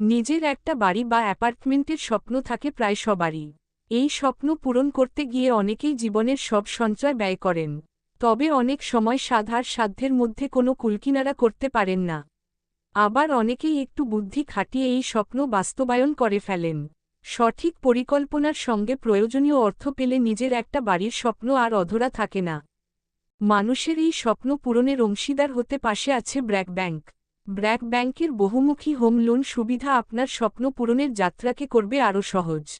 নিজের একটা বাড়ি বা অ্যাপার্টমেন্টের স্বপ্ন থাকে প্রায় সবারই। এই স্বপ্ন পূরণ করতে গিয়ে অনেকেই জীবনের সব সঞ্চয় ব্যয় করেন। তবে অনেক সময় সাধার সাধ্যের মধ্যে কোনো কুলকিনারা করতে পারেন না। আবার অনেকেই একটু বুদ্ধি খাটিয়ে এই স্বপ্ন বাস্তবায়ন করে ফেলেন। সঠিক পরিকল্পনার সঙ্গে প্রয়োজনীয় অর্থ পেলে নিজের একটা বাড়ির স্বপ্ন আর অধরা থাকে না। মানুষের এই স্বপ্ন পূরণের অংশীদার হতে পাশে আছে ব্র্যাক ব্যাংক। ব্র্যাক ব্যাংকের বহুমুখী হোম লোন সুবিধা আপনার স্বপ্ন পূরণের যাত্রাকে করবে আরও সহজ।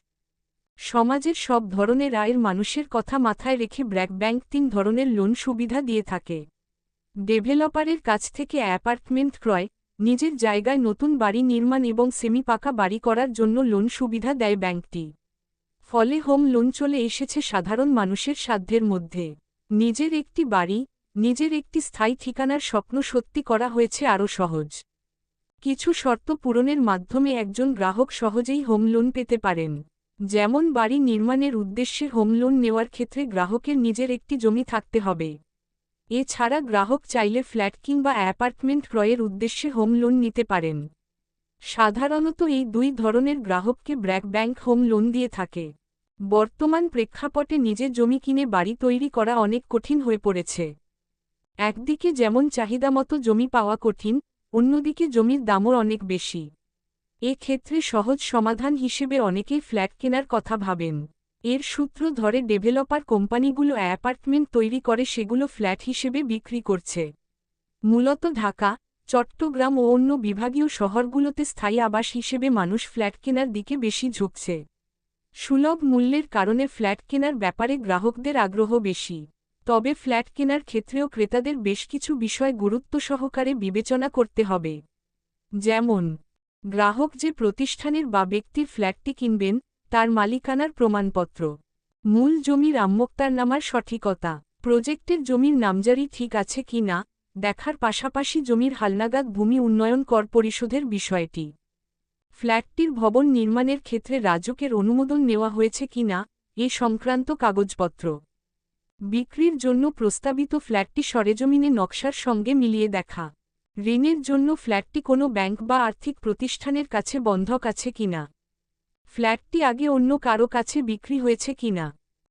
সমাজের সব ধরনের আয়ের মানুষের কথা মাথায় রেখে ব্র্যাক ব্যাংক তিন ধরনের লোন সুবিধা দিয়ে থাকে। ডেভেলপারের কাছ থেকে অ্যাপার্টমেন্ট ক্রয়, নিজের জায়গায় নতুন বাড়ি নির্মাণ এবং সেমি পাকা বাড়ি করার জন্য লোন সুবিধা দেয় ব্যাংকটি। ফলে হোম লোন চলে এসেছে সাধারণ মানুষের সাধ্যের মধ্যে। নিজের একটি বাড়ি নিজের একটি স্থায়ী ঠিকানার স্বপ্ন সত্যি করা হয়েছে আরও সহজ। কিছু শর্ত পূরণের মাধ্যমে একজন গ্রাহক সহজেই হোম লোন পেতে পারেন। যেমন বাড়ি নির্মাণের উদ্দেশ্যে হোম লোন নেওয়ার ক্ষেত্রে গ্রাহকের নিজের একটি জমি থাকতে হবে। এছাড়া গ্রাহক চাইলে ফ্ল্যাট কিংবা অ্যাপার্টমেন্ট ক্রয়ের উদ্দেশ্যে হোম লোন নিতে পারেন। সাধারণত এই দুই ধরনের গ্রাহককে ব্র্যাক ব্যাংক হোম লোন দিয়ে থাকে। বর্তমান প্রেক্ষাপটে নিজের জমি কিনে বাড়ি তৈরি করা অনেক কঠিন হয়ে পড়েছে। একদিকে যেমন চাহিদামতো জমি পাওয়া কঠিন, অন্যদিকে জমির দামও অনেক বেশি। এ ক্ষেত্রে সহজ সমাধান হিসেবে অনেকেই ফ্ল্যাট কেনার কথা ভাবেন। এর সূত্র ধরে ডেভেলপার কোম্পানিগুলো অ্যাপার্টমেন্ট তৈরি করে সেগুলো ফ্ল্যাট হিসেবে বিক্রি করছে। মূলত ঢাকা, চট্টগ্রাম ও অন্য বিভাগীয় শহরগুলোতে স্থায়ী আবাস হিসেবে মানুষ ফ্ল্যাট কেনার দিকে বেশি ঝুঁকছে। সুলভ মূল্যের কারণে ফ্ল্যাট কেনার ব্যাপারে গ্রাহকদের আগ্রহ বেশি। তবে ফ্ল্যাট কেনার ক্ষেত্রেও ক্রেতাদের বেশ কিছু বিষয় গুরুত্ব সহকারে বিবেচনা করতে হবে। যেমন, গ্রাহক যে প্রতিষ্ঠানের বা ব্যক্তির ফ্ল্যাটটি কিনবেন, তার মালিকানার প্রমাণপত্র, মূল জমির নামার সঠিকতা, প্রজেক্টের জমির নামজারি ঠিক আছে কি না, দেখার পাশাপাশি জমির হালনাগাদ ভূমি উন্নয়ন কর পরিশোধের বিষয়টি, ফ্ল্যাটটির ভবন নির্মাণের ক্ষেত্রে রাজকের অনুমোদন নেওয়া হয়েছে কিনা এ সংক্রান্ত কাগজপত্র। বিক্রির জন্য প্রস্তাবিত ফ্ল্যাটটি সরেজমিনে নকশার সঙ্গে মিলিয়ে দেখা। ঋণের জন্য ফ্ল্যাটটি কোনো ব্যাংক বা আর্থিক প্রতিষ্ঠানের কাছে বন্ধক আছে কিনা ফ্ল্যাটটি আগে অন্য কারও কাছে বিক্রি হয়েছে কিনা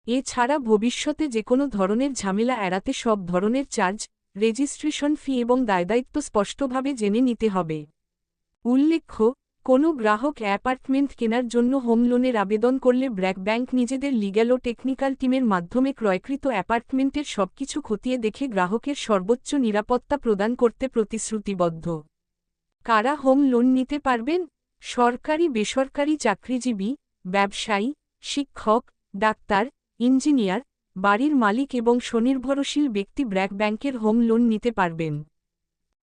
এছাড়া ভবিষ্যতে যে কোনো ধরনের ঝামেলা এড়াতে সব ধরনের চার্জ, রেজিস্ট্রেশন ফি এবং দায়দায়িত্ব স্পষ্টভাবে জেনে নিতে হবে। উল্লেখ্য কোনো গ্রাহক অ্যাপার্টমেন্ট কেনার জন্য হোম লোনের আবেদন করলে ব্র্যাক ব্যাংক নিজেদের লিগ্যাল ও টেকনিক্যাল টিমের মাধ্যমে ক্রয়কৃত অ্যাপার্টমেন্টের সবকিছু খতিয়ে দেখে গ্রাহকের সর্বোচ্চ নিরাপত্তা প্রদান করতে প্রতিশ্রুতিবদ্ধ। কারা হোম লোন নিতে পারবেন? সরকারি, বেসরকারি চাকরিজীবী, ব্যবসায়ী, শিক্ষক, ডাক্তার, ইঞ্জিনিয়ার, বাড়ির মালিক এবং স্বনির্ভরশীল ব্যক্তি ব্র্যাক ব্যাংকের হোম লোন নিতে পারবেন।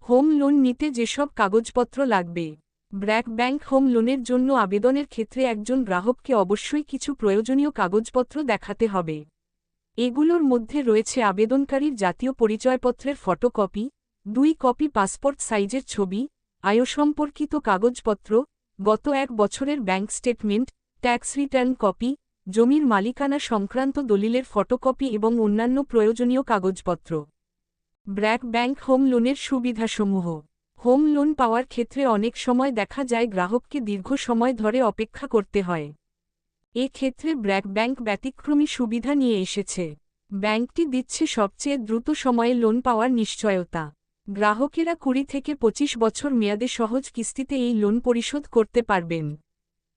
হোম লোন নিতে যেসব কাগজপত্র লাগবে। ব্র্যাক ব্যাংক হোম লোনের জন্য আবেদনের ক্ষেত্রে একজন গ্রাহককে অবশ্যই কিছু প্রয়োজনীয় কাগজপত্র দেখাতে হবে। এগুলোর মধ্যে রয়েছে আবেদনকারীর জাতীয় পরিচয়পত্রের ফটোকপি, দুই কপি পাসপোর্ট সাইজের ছবি আয় সম্পর্কিত কাগজপত্র, গত এক বছরের bank statement, tax return copy, জমির মালিকানা সংক্রান্ত দলিলের ফটোকপি এবং অন্যান্য প্রয়োজনীয় কাগজপত্র। ব্র্যাক ব্যাংক হোম লোনের সুবিধাসমূহ। হোম লোন পাওয়ার ক্ষেত্রে অনেক সময় দেখা যায় গ্রাহককে দীর্ঘ সময় ধরে অপেক্ষা করতে হয়। এ ক্ষেত্রে ব্র্যাক ব্যাংক ব্যতিক্রমী সুবিধা নিয়ে এসেছে। ব্যাংকটি দিচ্ছে সবচেয়ে দ্রুত সময়ে লোন পাওয়ার নিশ্চয়তা। গ্রাহকেরা কুড়ি থেকে ২৫ বছর মেয়াদে সহজ কিস্তিতে এই লোন পরিশোধ করতে পারবেন।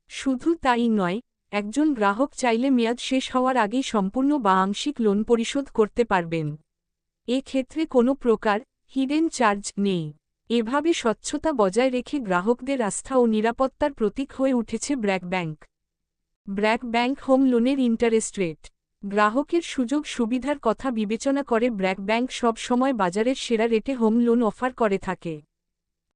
শুধু তাই নয়, একজন গ্রাহক চাইলে মেয়াদ শেষ হওয়ার আগেই সম্পূর্ণ বা আংশিক লোন পরিশোধ করতে পারবেন। এ ক্ষেত্রে কোনো প্রকার হিডেন চার্জ নেই। এভাবে স্বচ্ছতা বজায় রেখে গ্রাহকদের আস্থা ও নিরাপত্তার প্রতীক হয়ে উঠেছে BRAC bank. BRAC bank home লোনের ইন্টারেস্ট রেট। গ্রাহকের সুযোগ সুবিধার কথা বিবেচনা করে ব্র্যাক ব্যাংক সব সময় বাজারের সেরা রেটে হোম লোন অফার করে থাকে।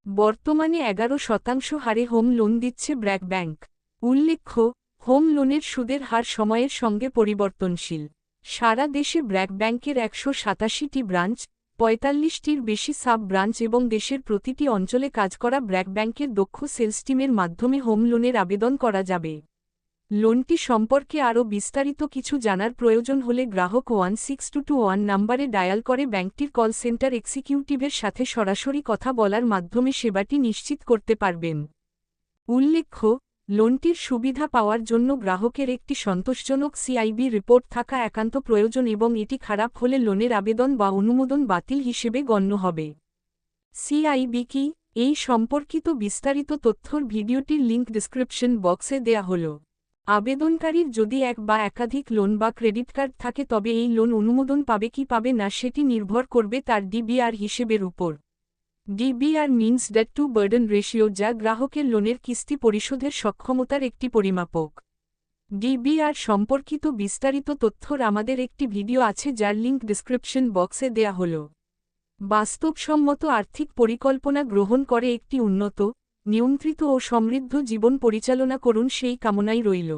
বর্তমানে এগারো শতাংশ হারে হোম লোন দিচ্ছে ব্র্যাক ব্যাংক। উল্লেখ্য, হোম লোনের সুদের হার সময়ের সঙ্গে পরিবর্তনশীল। সারা দেশে ব্র্যাক ব্যাংকের একশো সাতাশিটি ব্রাঞ্চ পঁয়তাল্লিশটির বেশি সাব ব্রাঞ্চ এবং দেশের প্রতিটি অঞ্চলে কাজ করা ব্র্যাক ব্যাংকের দক্ষ সেলস টিমের মাধ্যমে হোম লোনের আবেদন করা যাবে। লোনটি সম্পর্কে আরও বিস্তারিত কিছু জানার প্রয়োজন হলে গ্রাহক one six two two one নাম্বারে ডায়াল করে ব্যাংকটির কল সেন্টার এক্সিকিউটিভের সাথে সরাসরি কথা বলার মাধ্যমে সেবাটি নিশ্চিত করতে পারবেন। উল্লেখ্য লোনটির সুবিধা পাওয়ার জন্য গ্রাহকের একটি সন্তোষজনক সিআইবি রিপোর্ট থাকা একান্ত প্রয়োজন এবং এটি খারাপ হলে লোনের আবেদন বা অনুমোদন বাতিল হিসেবে গণ্য হবে। সিআইবি কি? এই সম্পর্কিত বিস্তারিত তথ্যর ভিডিওটির লিঙ্ক ডিসক্রিপশন বক্সে দেয়া হল। আবেদনকারীর যদি এক বা একাধিক লোন বা ক্রেডিট কার্ড থাকে তবে এই লোন অনুমোদন পাবে কি পাবে না সেটি নির্ভর করবে তার ডিবিআর হিসেবের উপর। DBR means debt to burden ratio যা গ্রাহকের লোনের কিস্তি পরিশোধের সক্ষমতার একটি পরিমাপক। ডিবিআর সম্পর্কিত বিস্তারিত তথ্যর আমাদের একটি ভিডিও আছে যার লিঙ্ক ডিসক্রিপশন বক্সে দেয়া হল। বাস্তবসম্মত আর্থিক পরিকল্পনা গ্রহণ করে একটি উন্নত, নিয়ন্ত্রিত ও সমৃদ্ধ জীবন পরিচালনা করুন সেই কামনাই রইল।